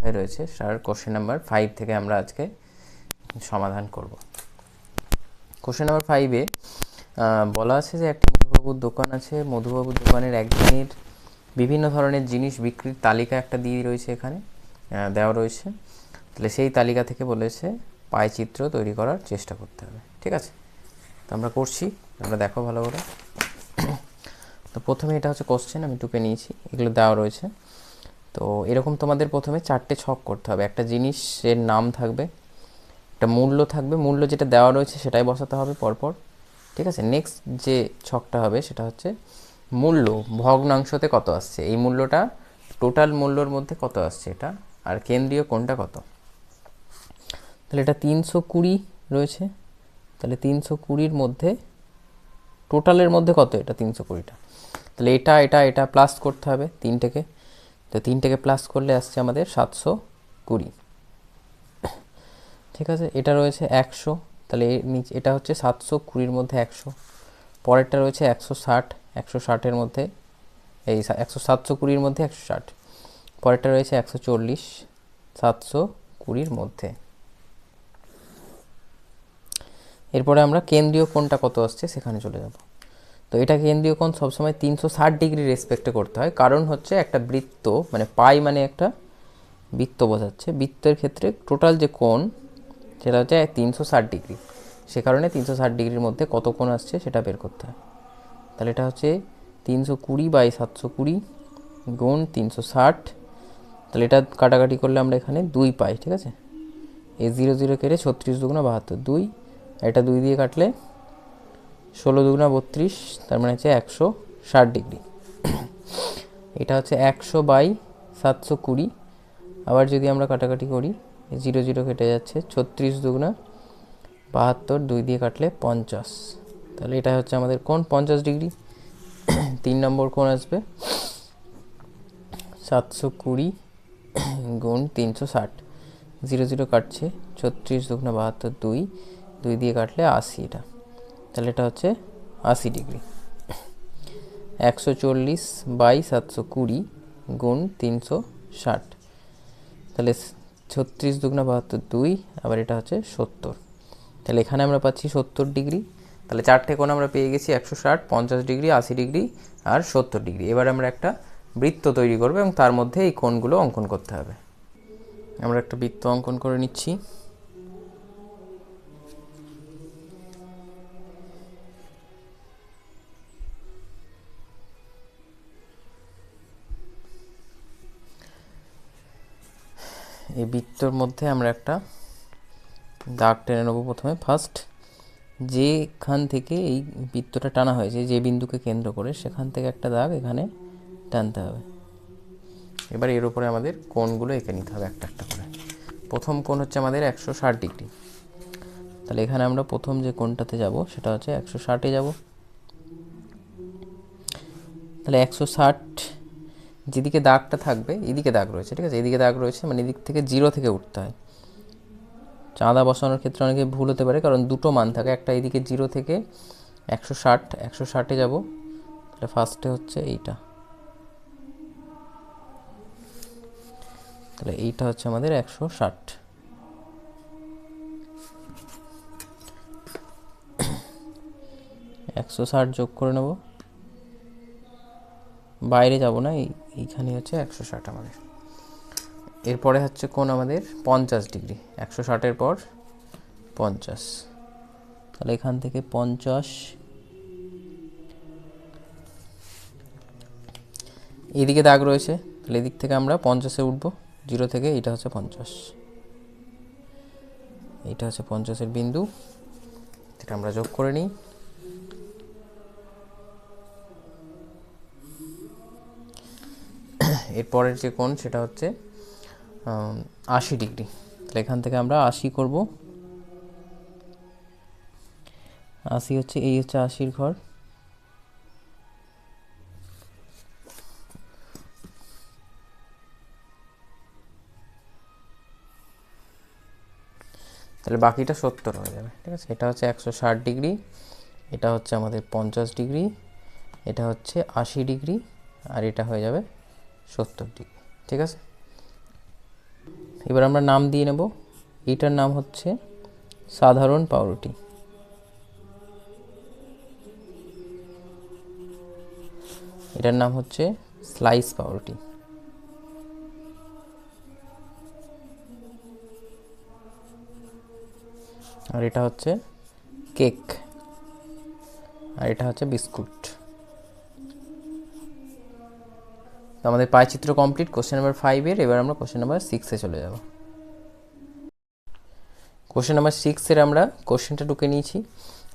অধ্যায় রয়েছে তার কোশ্চেন নাম্বার ফাইভ থেকে আমরা আজকে সমাধান করব। কোশ্চেন নাম্বার ফাইভে বলা আছে যে একটি মধুবাবুর দোকান আছে। মধুবাবুর দোকানের একদিনের বিভিন্ন ধরনের জিনিস বিক্রির তালিকা একটা দিয়ে রয়েছে এখানে দেওয়া রয়েছে। তাহলে সেই তালিকা থেকে বলেছে পায়চিত্র তৈরি করার চেষ্টা করতে হবে। ঠিক আছে? তো আমরা করছি আমরা দেখো ভালো করে। তো প্রথমে এটা হচ্ছে কোশ্চেন আমি টুকে নিয়েছি, এগুলো দেওয়া রয়েছে। তো এরকম তোমাদের প্রথমে চারটে ছক করতে হবে। একটা জিনিসের নাম থাকবে, একটা মূল্য থাকবে, মূল্য যেটা দেওয়া রয়েছে সেটাই বসাতে হবে পরপর, ঠিক আছে? নেক্সট যে ছকটা হবে সেটা হচ্ছে মূল্য, ভগ্নাংশতে কত আসছে? এই মূল্যটা টোটাল মূল্যর মধ্যে কত আসছে এটা? আর কেন্দ্রীয় কোনটা কত? তাহলে এটা তিনশো কুড়ি রয়েছে। তাহলে তিনশো কুড়ির মধ্যে টোটালের মধ্যে কত? এটা তিনশো কুড়িটা। তাহলে এটা এটা এটা প্লাস করতে হবে তিনটেকে। তো তিনটেকে প্লাস করলে আসছে আমাদের সাতশো কুড়ি। ঠিক আছে? এটা রয়েছে একশো। তাহলে নিচে, এটা হচ্ছে সাতশো কুড়ির মধ্যে একশো। পরেরটা রয়েছে একশো ষাট। একশো ষাটের মধ্যে, এই একশো সাতশো কুড়ির মধ্যে একশো ষাট। পরেরটা রয়েছে একশো চল্লিশ। সাতশো কুড়ির মধ্যে। এরপরে আমরা কেন্দ্রীয় কোণটা কত আসছে সেখানে চলে যাব। তো এটা কেন্দ্রীয় কোণ সবসময় তিনশো ষাট ডিগ্রি রেসপেক্টে করতে হয়। কারণ হচ্ছে একটা বৃত্ত মানে পাই মানে একটা বৃত্ত বোঝাচ্ছে। বৃত্তের ক্ষেত্রে টোটাল যে কোণ, সেটা হচ্ছে তিনশো ষাট ডিগ্রি। সে কারণে তিনশো ষাট ডিগ্রির মধ্যে কত কোণ আসছে সেটা বের করতে হয়। তাহলে এটা হচ্ছে তিনশো কুড়ি বাই সাতশো কুড়ি গুণ তিনশো ষাট। তাহলে এটা কাটাকাটি করলে আমরা এখানে দুই পাই, ঠিক আছে? এই জিরো জিরো কেটে ছত্রিশ দুগুণা বাহাত্তর, দুই। এটা দুই দিয়ে কাটলে ষোলো দুগুণা বত্রিশ, তার মানে হচ্ছে একশো ষাট ডিগ্রি। এটা হচ্ছে একশো বাই সাতশো কুড়ি। আবার যদি আমরা কাটাকাটি করি, জিরো জিরো কেটে যাচ্ছে, ছত্রিশ দুগুণা বাহাত্তর, দুই দিয়ে কাটলে পঞ্চাশ। তাহলে এটা হচ্ছে আমাদের কোন পঞ্চাশ ডিগ্রি। তিন নম্বর কোণ আসবে, সাতশো কুড়ি গুণ তিনশো ষাট। জিরো জিরো কাটছে, ছত্রিশ দুগুণা বাহাত্তর, দুই দুই দিয়ে কাটলে আশি এটা। তাহলে এটা হচ্ছে আশি ডিগ্রি। একশো চল্লিশ বাই সাতশো কুড়ি গুণ তিনশো ষাট। তাহলে ছত্রিশ দুগুণা বাহাত্তর দুই, আবার এটা হচ্ছে সত্তর। তাহলে এখানে আমরা পাচ্ছি সত্তর ডিগ্রি। তাহলে চারটে কোণ আমরা পেয়ে গেছি একশো ষাট, পঞ্চাশ ডিগ্রি, আশি ডিগ্রি আর সত্তর ডিগ্রি। এবার আমরা একটা বৃত্ত তৈরি করব এবং তার মধ্যে এই কোণগুলো অঙ্কন করতে হবে। আমরা একটা বৃত্ত অঙ্কন করে নিচ্ছি। এই বৃত্তর মধ্যে আমরা একটা দাগ টেনে নেব প্রথমে। ফার্স্ট যেখান থেকে এই বৃত্তটা টানা হয়েছে, যে বিন্দুকে কেন্দ্র করে, সেখান থেকে একটা দাগ এখানে টানতে হবে। এবার এর উপরে আমাদের কোণগুলো এঁকে নিতে হবে একটা একটা করে। প্রথম কোণ হচ্ছে আমাদের একশো ষাট ডিগ্রি। তাহলে এখানে আমরা প্রথম যে কোণটাতে যাব, সেটা হচ্ছে একশো ষাটে যাব। তাহলে একশো ষাট যেদিকে দাগটা থাকবে, এদিকে দাগ রয়েছে, ঠিক আছে? এদিকে দাগ রয়েছে মানে এদিক থেকে জিরো থেকে উঠতে হয়। চাঁদা বসানোর ক্ষেত্রে অনেকে ভুল হতে পারে, কারণ দুটো মান থাকে, একটা এদিকে জিরো থেকে একশো ষাট, একশো ষাটে যাব, তাহলে ফার্স্টে হচ্ছে এইটা। তাহলে এইটা হচ্ছে আমাদের একশো ষাট। একশো ষাট যোগ করে নেব বাইরে যাব না, এই, এইখানে হচ্ছে একশো ষাট আমাদের। এরপরে হচ্ছে কোন আমাদের পঞ্চাশ ডিগ্রি, একশো ষাটের পর পঞ্চাশ। তাহলে এখান থেকে পঞ্চাশ এদিকে দাগ রয়েছে, তাহলে এদিক থেকে আমরা পঞ্চাশে উঠবো, জিরো থেকে এটা হচ্ছে পঞ্চাশ। এইটা হচ্ছে পঞ্চাশের বিন্দু এটা আমরা যোগ করে নিই। এরপরের যে কোণ সেটা হচ্ছে আশি ডিগ্রি। তাহলে এখান থেকে আমরা আশি করব। আশি হচ্ছে, এই হচ্ছে আশির ঘর। তাহলে বাকিটা সত্তর হয়ে যাবে, ঠিক আছে? এটা হচ্ছে একশো ষাট ডিগ্রি, এটা হচ্ছে আমাদের পঞ্চাশ ডিগ্রি, এটা হচ্ছে আশি ডিগ্রি, আর এটা হয়ে যাবে সত্তর ডিগ্রি ঠিক আছে? এবার আমরা নাম দিয়ে নেব। এটার নাম হচ্ছে সাধারণ পাউরুটি। এটার নাম হচ্ছে স্লাইস পাউরুটি। আর এটা হচ্ছে কেক। আর এটা হচ্ছে বিস্কুট। তো আমাদের পায়চিত্র কমপ্লিট কোশ্চেন নাম্বার ফাইভের এবার আমরা কোশ্চেন নাম্বার সিক্সে চলে যাব। কোশ্চেন নাম্বার সিক্সের আমরা কোশ্চেনটা ঢুকে নিয়েছি,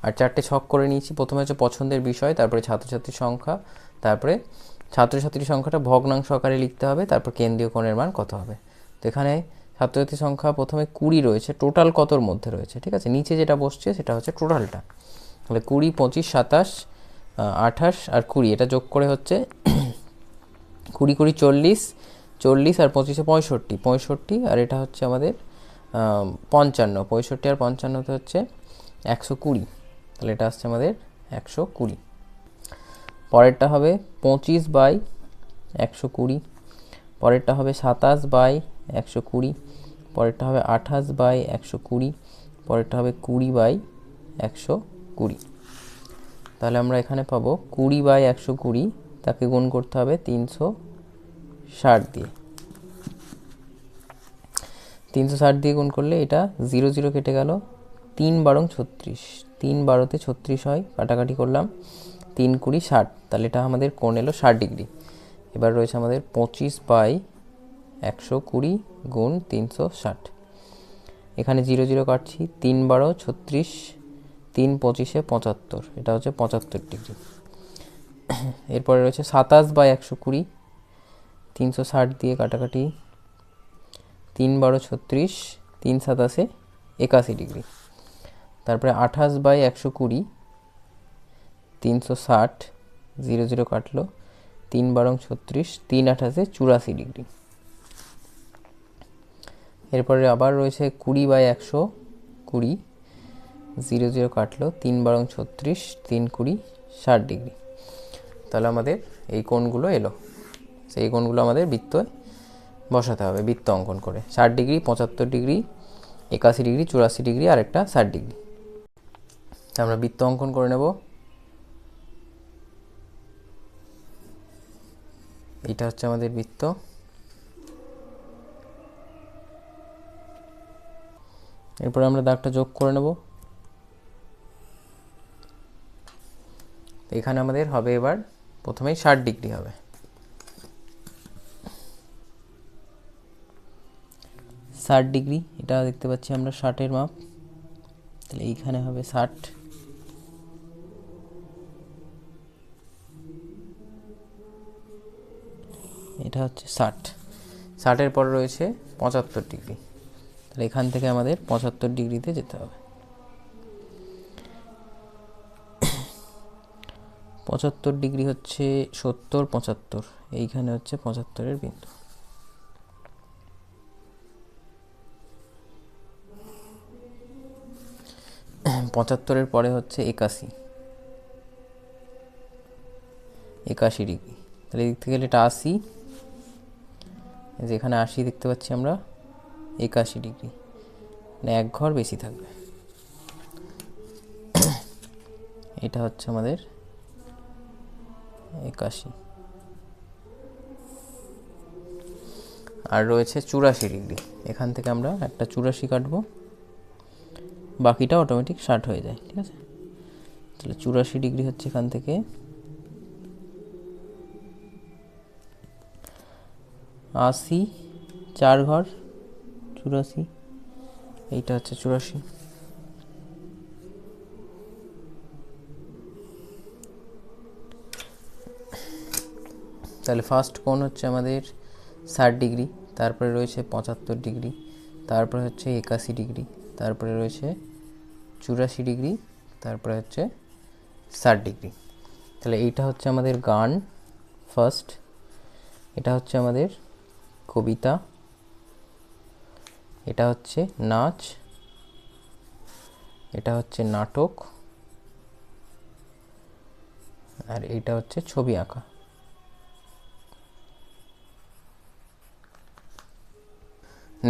আর চারটে ছক করে নিয়েছি। প্রথমে হচ্ছে পছন্দের বিষয়, তারপরে ছাত্রছাত্রীর সংখ্যা, তারপরে ছাত্রছাত্রীর সংখ্যাটা ভগ্নাংশ আকারে লিখতে হবে, তারপর কেন্দ্রীয় কোণের মান কত হবে। তো এখানে ছাত্রছাত্রীর সংখ্যা প্রথমে কুড়ি রয়েছে টোটাল কতর মধ্যে রয়েছে, ঠিক আছে? নিচে যেটা বসছে সেটা হচ্ছে টোটালটা তাহলে কুড়ি, পঁচিশ, সাতাশ আঠাশ আর কুড়ি, এটা যোগ করে হচ্ছে কুড়ি কুড়ি চল্লিশ চল্লিশ আর পঁচিশে পঁয়ষট্টি। পঁয়ষট্টি আর এটা হচ্ছে আমাদের আম, পঞ্চান্ন। পঁয়ষট্টি আর পঞ্চান্নতে হচ্ছে একশো কুড়ি। তাহলে এটা আসছে আমাদের একশো কুড়ি। পরেরটা হবে পঁচিশ বাই একশো কুড়ি। পরেরটা হবে সাতাশ বাই একশো কুড়ি। পরেরটা হবে আঠাশ বাই একশো কুড়ি। পরেরটা হবে কুড়ি বাই একশো কুড়ি। তাহলে আমরা এখানে পাবো কুড়ি বাই একশো কুড়ি তাকে গুণ করতে হবে তিনশো ষাট দিয়ে। তিনশো ষাট দিয়ে গুণ করলে এটা জিরো জিরো কেটে গেল তিন বারং ছত্রিশ। তিন বারোতে ছত্রিশ হয়, কাটাকাটি করলাম তিন কুড়ি ষাট। তাহলে এটা আমাদের কোণ এলো ষাট ডিগ্রি। এবার রয়েছে আমাদের পঁচিশ বাই একশো কুড়ি গুণ তিনশো ষাট। এখানে জিরো জিরো কাটছি, তিন বারো ছত্রিশ, তিন পঁচিশে পঁচাত্তর। এটা হচ্ছে পঁচাত্তর ডিগ্রি। এরপরে রয়েছে সাতাশ বাই একশো কুড়ি, তিনশো ষাট দিয়ে কাটাকাটি, তিন বারো ছত্রিশ, তিন সাতাশে একাশি ডিগ্রি। তারপরে আঠাশ বাই একশো কুড়ি, তিনশো ষাট, জিরো জিরো কাটলো, তিন বারং ছত্রিশ, তিন আঠাশে চুরাশি ডিগ্রি। এরপরে আবার রয়েছে কুড়ি বাই একশো কুড়ি, জিরো জিরো কাটলো, তিন বারং ছত্রিশ, তিন কুড়ি, ষাট ডিগ্রি। তাহলে আমাদের এই কোণগুলো এলো। সেই কোণগুলো আমাদের বৃত্তয় বসাতে হবে, বৃত্ত অঙ্কন করে। ষাট ডিগ্রি, পঁচাত্তর ডিগ্রি, একাশি ডিগ্রি, চুরাশি ডিগ্রি, আর একটা ষাট ডিগ্রি। আমরা বৃত্ত অঙ্কন করে নেব। এটা হচ্ছে আমাদের বৃত্ত। এরপরে আমরা দাগটা যোগ করে নেব। এখানে আমাদের হবে এবার প্রথমেই ষাট ডিগ্রি হবে। ষাট ডিগ্রি, এটা দেখতে পাচ্ছি আমরা ষাটের মাপ। তাহলে এইখানে হবে ষাট। এটা হচ্ছে ষাট। ষাটের পরে রয়েছে পঁচাত্তর ডিগ্রি। তাহলে এখান থেকে আমাদের পঁচাত্তর ডিগ্রিতে যেতে হবে। পঁচাত্তর ডিগ্রি হচ্ছে সত্তর, পঁচাত্তর। এইখানে হচ্ছে পঁচাত্তরের বিন্দু। পঁচাত্তরের পরে হচ্ছে একাশি। একাশি ডিগ্রি। তাহলে থেকে গেলে এটা আশি। যেখানে আশি দেখতে পাচ্ছি আমরা, একাশি ডিগ্রি। মানে এক ঘর বেশি থাকবে। এটা হচ্ছে আমাদের একাশি। আর রয়েছে চুরাশি ডিগ্রি। এখান থেকে আমরা একটা চুরাশি কাটবো। বাকিটা অটোমেটিক ষাট হয়ে যায়, ঠিক আছে? তাহলে চুরাশি ডিগ্রি হচ্ছে এখান থেকে। আশি, চার ঘর, চুরাশি। এইটা হচ্ছে চুরাশি। তাহলে ফার্স্ট কোণ হচ্ছে আমাদের ষাট ডিগ্রি, তারপরে রয়েছে পঁচাত্তর ডিগ্রি, তারপরে হচ্ছে একাশি ডিগ্রি, তারপরে রয়েছে চুরাশি ডিগ্রি, তারপরে হচ্ছে ষাট ডিগ্রি। তাহলে এইটা হচ্ছে আমাদের গান ফার্স্ট এটা হচ্ছে আমাদের কবিতা, এটা হচ্ছে নাচ, এটা হচ্ছে নাটক, আর এইটা হচ্ছে ছবি আঁকা।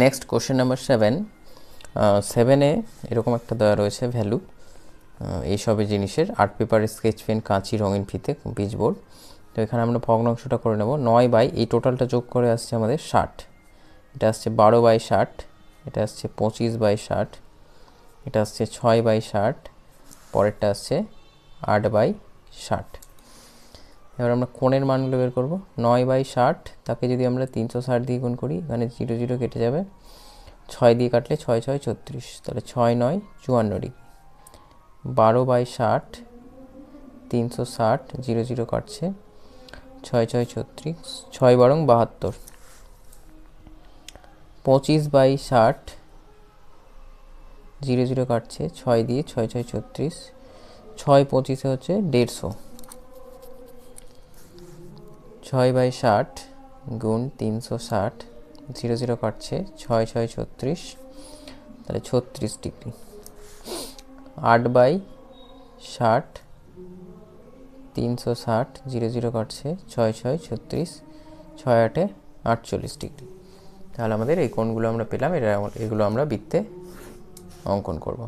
নেক্সট কোশ্চেন নাম্বার সেভেন সেভেনে এরকম একটা দেওয়া রয়েছে ভ্যালু এইসবের জিনিসের আর্ট পেপার স্কেচ পেন কাঁচি, রঙিন ফিতে পিচবোর্ড তো এখানে আমরা ভগ্নাংশটা করে নেব। নয় বাই, এই টোটালটা যোগ করে আসছে আমাদের ষাট। এটা আসছে বারো বাই ষাট, এটা আসছে পঁচিশ বাই ষাট, এটা আসছে ছয় বাই ষাট, পরেরটা আসছে আট বাই ষাট। এবার আমরা কোণের মানগুলো বের করব। নয় বাই ষাট, তাকে যদি আমরা তিনশো ষাট দিয়ে গুণ করি এখানে জিরো জিরো কেটে যাবে। ছয় দিয়ে কাটলে ছয় ছয় ছত্রিশ, তাহলে ছয় নয় চুয়ান্ন ডিগ্রি। বারো বাই ষাট, তিনশো ষাট, জিরো জিরো কাটছে। ছয় ছয় ছত্রিশ, ছয় বারং বাহাত্তর। পঁচিশ বাই ষাট, জিরো জিরো কাটছে, ছয় দিয়ে ছয় ছয় ছত্রিশ। ছয় পঁচিশে হচ্ছে দেড়শো। ছয় বাই ষাট গুণ তিনশো ষাট, জিরো জিরো কাটছে ছয় ছয় ছত্রিশ, তাহলে ছত্রিশ ডিগ্রি। আট বাই ষাট, তিনশো ষাট, জিরো জিরো কাটছে ছয় ছয় ছত্রিশ, ছয় আটে আটচল্লিশ ডিগ্রি। তাহলে আমাদের এই কোণগুলো আমরা পেলাম এটা এগুলো আমরা বৃত্তে অঙ্কন করব।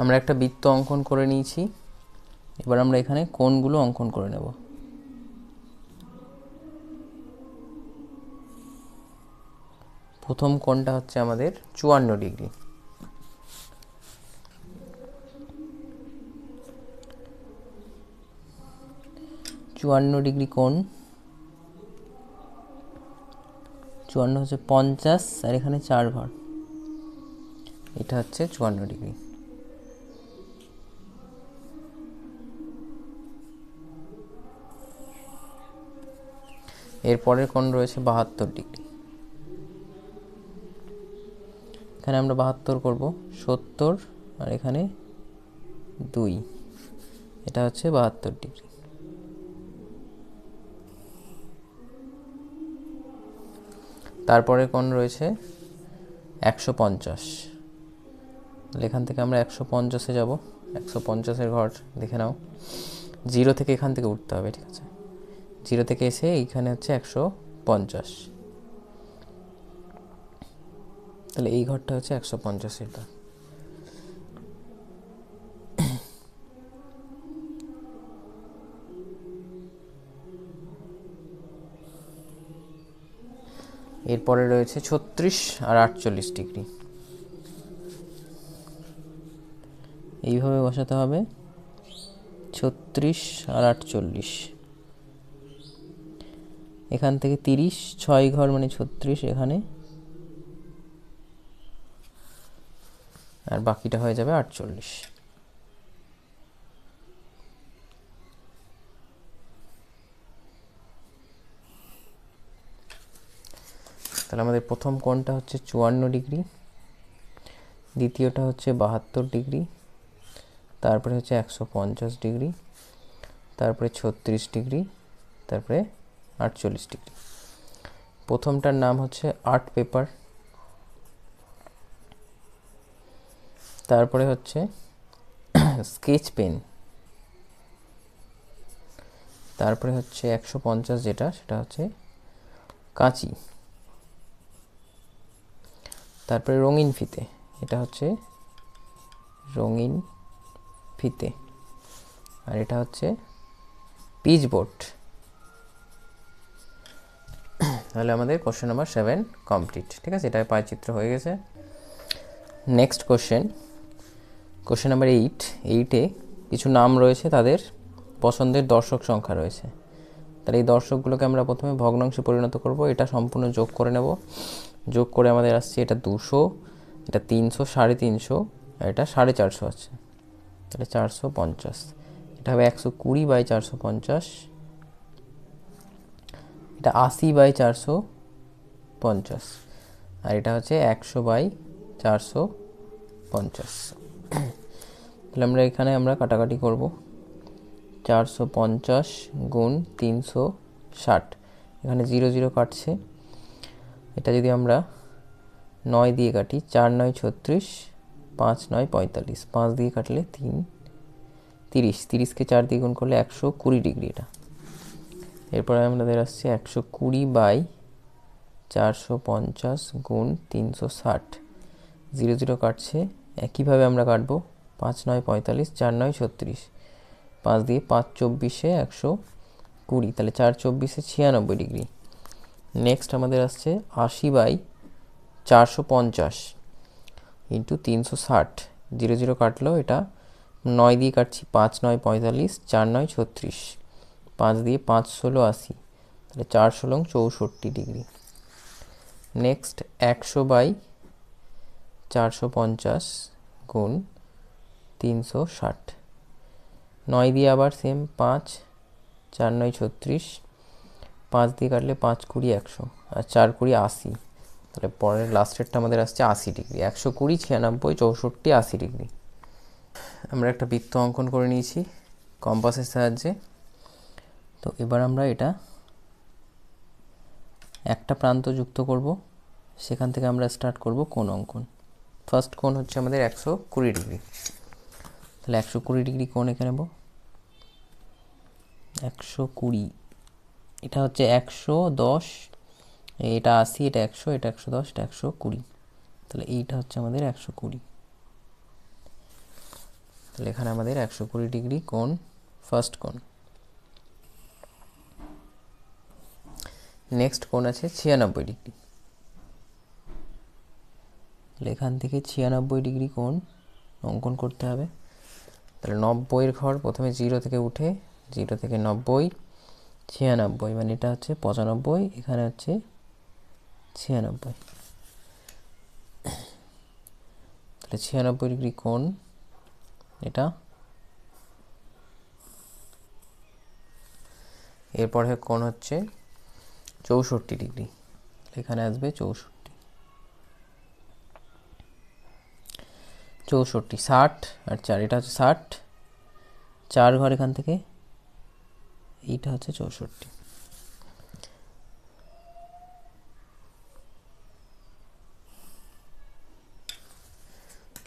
আমরা একটা বৃত্ত অঙ্কন করে নিয়েছি। এবার আমরা এখানে কোনগুলো অঙ্কন করে নেব? প্রথম কোণটা হচ্ছে আমাদের চুয়ান্ন ডিগ্রি। চুয়ান্ন ডিগ্রি কোণ। চুয়ান্ন হচ্ছে পঞ্চাশ, আর এখানে চার ঘর। এটা হচ্ছে চুয়ান্ন ডিগ্রি। এরপরের কোণ রয়েছে বাহাত্তর ডিগ্রি। এখানে আমরা বাহাত্তর করব, সত্তর, আর এখানে দুই। এটা হচ্ছে বাহাত্তর ডিগ্রি। তারপরে কোণ রয়েছে একশো পঞ্চাশ। এখান থেকে আমরা একশো পঞ্চাশে যাব। একশো পঞ্চাশের ঘর দেখে নাও। জিরো থেকে এখান থেকে উঠতে হবে, ঠিক আছে? জিরো থেকে এসে এইখানে হচ্ছে একশো পঞ্চাশ। তাহলে এই ঘরটা হচ্ছে একশো পঞ্চাশের ঘর এরপরে রয়েছে ছত্রিশ আর আটচল্লিশ ডিগ্রি। এইভাবে বসাতে হবে। ছত্রিশ আর আটচল্লিশ। এখান থেকে তিরিশ, ছয় ঘর মানে ছত্রিশ এখানে। আর বাকিটা হয়ে যাবে আটচল্লিশ। তাহলে আমাদের প্রথম কোণটা হচ্ছে চুয়ান্ন ডিগ্রি, দ্বিতীয়টা হচ্ছে বাহাত্তর ডিগ্রি, তারপরে হচ্ছে একশো পঞ্চাশ ডিগ্রি, তারপরে ছত্রিশ ডিগ্রি, তারপরে আটচল্লিশ ডিগ্রি। প্রথমটার নাম হচ্ছে আর্ট পেপার। তারপরে হচ্ছে স্কেচ পেন। তারপরে হচ্ছে একশো পঞ্চাশ যেটা, সেটা হচ্ছে কাঁচি। তারপরে রঙিন ফিতে, এটা হচ্ছে রঙিন ফিতে। আর এটা হচ্ছে পিচ বোর্ড। তাহলে আমাদের কোশ্চেন নাম্বার সেভেন কমপ্লিট ঠিক আছে? এটা চিত্র হয়ে গেছে। Next question question number eight এইটে কিছু নাম রয়েছে তাদের পছন্দের দর্শক সংখ্যা রয়েছে। তাহলে এই দর্শকগুলোকে আমরা প্রথমে ভগ্নাংশে পরিণত করব। এটা সম্পূর্ণ যোগ করে নেব। যোগ করে আমাদের আসছে এটা দুশো, এটা তিনশো, সাড়ে তিনশো, আর এটা সাড়ে চারশো আছে। তাহলে চারশো পঞ্চাশ। এটা হবে একশো কুড়ি বাই চারশো পঞ্চাশ। এটা আশি বাই চারশো পঞ্চাশ। আর এটা হচ্ছে একশো বাই চারশো পঞ্চাশ। তাহলে আমরা এখানে আমরা কাটাকাটি করব। চারশো পঞ্চাশ গুণ তিনশো ষাট। এখানে জিরো জিরো কাটছে। এটা যদি আমরা নয় দিয়ে কাটি, চার নয় ছত্রিশ, পাঁচ নয় পঁয়তাল্লিশ। পাঁচ দিয়ে কাটলে তিন, তিরিশ। তিরিশকে চার দিয়ে গুণ করলে একশো কুড়ি ডিগ্রি এটা। এরপরে আমাদের আসছে একশো কুড়ি বাই চারশো পঞ্চাশ গুণ তিনশো ষাট। জিরো জিরো কাটছে। একইভাবে আমরা কাটবো পাঁচ নয় পঁয়তাল্লিশ, চার নয় ছত্রিশ। পাঁচ দিয়ে পাঁচ চব্বিশে একশো কুড়ি, তাহলে চার চব্বিশে ছিয়ানব্বই ডিগ্রি। নেক্সট আমাদের আসছে আশি বাই চারশো পঞ্চাশ ইন্টু তিনশো ষাট। জিরো জিরো কাটলো, এটা নয় দিয়ে কাটছি পাঁচ নয় পঁয়তাল্লিশ, চার নয় ছত্রিশ। পাঁচ দিয়ে পাঁচ ষোলো আশি, তাহলে চার ষোলো চৌষট্টি ডিগ্রি। নেক্সট একশো বাই চারশো পঞ্চাশ গুণ তিনশো ষাট। নয় দিয়ে আবার সেম পাঁচ, চার নয় ছত্রিশ, পাঁচ দিয়ে কাটলে পাঁচ কুড়ি একশো, আর চার কুড়ি আশি, তাহলে পরের লাস্টেরটা আমাদের আসছে আশি ডিগ্রি। একশো কুড়ি, ছিয়ানব্বই, চৌষট্টি, আশি ডিগ্রি। আমরা একটা বৃত্ত অঙ্কন করে নিয়েছি, কম্পাসের সাহায্যে। তো এবার আমরা এটা একটা প্রান্ত যুক্ত করব। সেখান থেকে আমরা স্টার্ট করব কোণ অঙ্কন। ফার্স্ট কোণ হচ্ছে আমাদের একশো কুড়ি ডিগ্রি। তাহলে একশো কুড়ি ডিগ্রি কোণ এঁকে নেব। একশো কুড়ি। এটা হচ্ছে একশো দশ। এটা আশি, এটা একশো এটা একশো দশ, এটা একশো কুড়ি। তাহলে এইটা হচ্ছে আমাদের একশো কুড়ি। তাহলে এখানে আমাদের একশো কুড়ি ডিগ্রি কোণ ফার্স্ট কোণ। নেক্সট কোণ আছে ছিয়ানব্বই ডিগ্রি। এখান থেকে ছিয়ানব্বই ডিগ্রি কোণ অঙ্কন করতে হবে। তাহলে নব্বইয়ের ঘর প্রথমে জিরো থেকে উঠে জিরো থেকে নব্বই, ছিয়ানব্বই মানে এটা হচ্ছে পঁচানব্বই, এখানে হচ্ছে ছিয়ানব্বই। তাহলে ছিয়ানব্বই ডিগ্রি কোণ এটা। এরপরে কোণ হচ্ছে চৌষট্টি ডিগ্রি। এখানে আসবে চৌষট্টি। চৌষট্টি, ষাট আর চার, এটা হচ্ছে ষাট। চার ঘর এখান থেকে, এইটা হচ্ছে চৌষট্টি।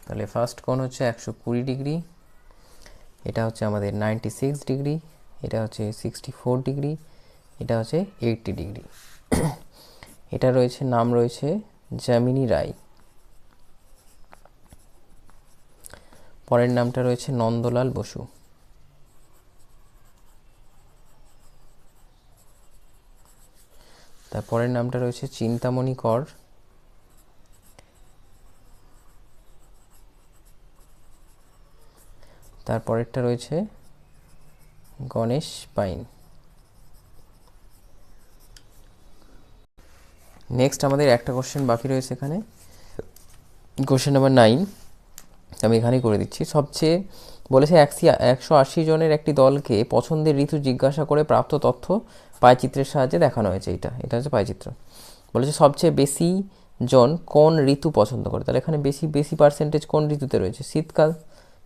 তাহলে ফার্স্ট কোণ হচ্ছে একশো কুড়ি ডিগ্রি। এটা হচ্ছে আমাদের নাইনটি সিক্স ডিগ্রি, এটা হচ্ছে সিক্সটি ফোর ডিগ্রি। এটা হচ্ছে এইটটি ডিগ্রি এটা রয়েছে, নাম রয়েছে জামিনী রায়। পরের নামটা রয়েছে নন্দলাল বসু। তারপরের নামটা রয়েছে চিন্তামণি কর। তারপরেরটা রয়েছে গণেশ পাইন। নেক্সট আমাদের একটা কোশ্চেন বাকি রয়েছে এখানে। কোশ্চেন নাম্বার নাইন আমি এখানেই করে দিচ্ছি। সবচেয়ে বলেছে একশি, একশো আশি জনের একটি দলকে পছন্দের ঋতু জিজ্ঞাসা করে প্রাপ্ত তথ্য পায়চিত্রের সাহায্যে দেখানো হয়েছে এইটা। এটা হচ্ছে পায়চিত্র। বলেছে সবচেয়ে বেশি জন কোন ঋতু পছন্দ করে? তাহলে এখানে বেশি বেশি পার্সেন্টেজ কোন ঋতুতে রয়েছে? শীতকাল।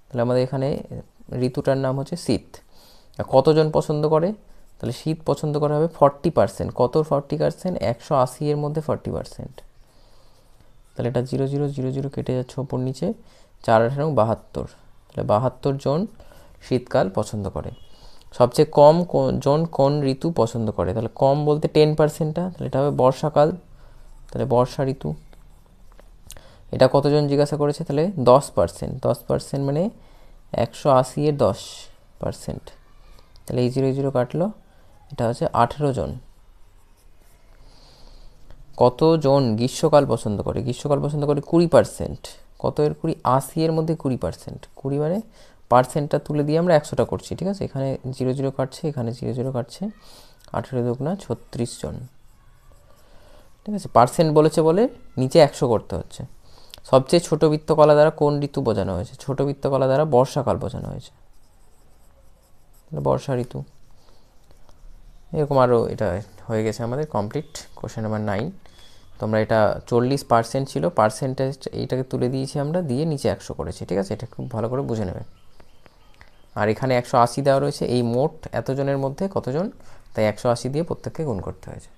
তাহলে আমাদের এখানে ঋতুটার নাম হচ্ছে শীত। কতজন পছন্দ করে? তাহলে শীত পছন্দ করা হবে ফর্টি পার্সেন্ট কত ফর্টি পার্সেন্ট একশো আশি এর মধ্যে ফর্টি পার্সেন্ট তাহলে এটা জিরো জিরো জিরো জিরো কেটে যাচ্ছে ওপর নিচে। চার, আঠারো, বাহাত্তর। তাহলে বাহাত্তর জন শীতকাল পছন্দ করে। সবচেয়ে কম জন কোন ঋতু পছন্দ করে? তাহলে কম বলতে টেন পার্সেন্টটা তাহলে এটা হবে বর্ষাকাল। তাহলে বর্ষা ঋতু। এটা কতজন জিজ্ঞাসা করেছে? তাহলে দশ পার্সেন্ট দশ পার্সেন্ট মানে একশো আশি এর দশ পার্সেন্ট তাহলে এই জিরো জিরো কাটলো। এটা হচ্ছে আঠেরো জন। কতজন গ্রীষ্মকাল পছন্দ করে? গ্রীষ্মকাল পছন্দ করে কুড়ি পার্সেন্ট কত এর? কুড়ি, আশি এর মধ্যে কুড়ি পার্সেন্ট কুড়ি মানে পার্সেন্টটা তুলে দিয়ে আমরা একশোটা করছি, ঠিক আছে? এখানে জিরো জিরো কাটছে, এখানে জিরো জিরো কাটছে। আঠেরো দুগুণা ছত্রিশ জন। ঠিক আছে? পার্সেন্ট বলেছে বলে নিচে একশো করতে হচ্ছে। সবচেয়ে ছোট বৃত্তকলা দ্বারা কোন ঋতু বোঝানো হয়েছে? ছোট বৃত্তকলা দ্বারা বর্ষাকাল বোঝানো হয়েছে। বর্ষা ঋতু। এরকম আরও এটা হয়ে গেছে আমাদের কমপ্লিট কোশ্চেন নাম্বার নাইন তোমরা এটা চল্লিশ পার্সেন্ট ছিল পার্সেন্টেজ এইটাকে তুলে দিয়েছি আমরা, দিয়ে নিচে একশো করেছি, ঠিক আছে? এটা খুব ভালো করে বুঝে নেবে। আর এখানে একশো আশি দেওয়া রয়েছে, এই মোট এতজনের মধ্যে কতজন? তাই একশো আশি দিয়ে প্রত্যেককে গুণ করতে হয়েছে।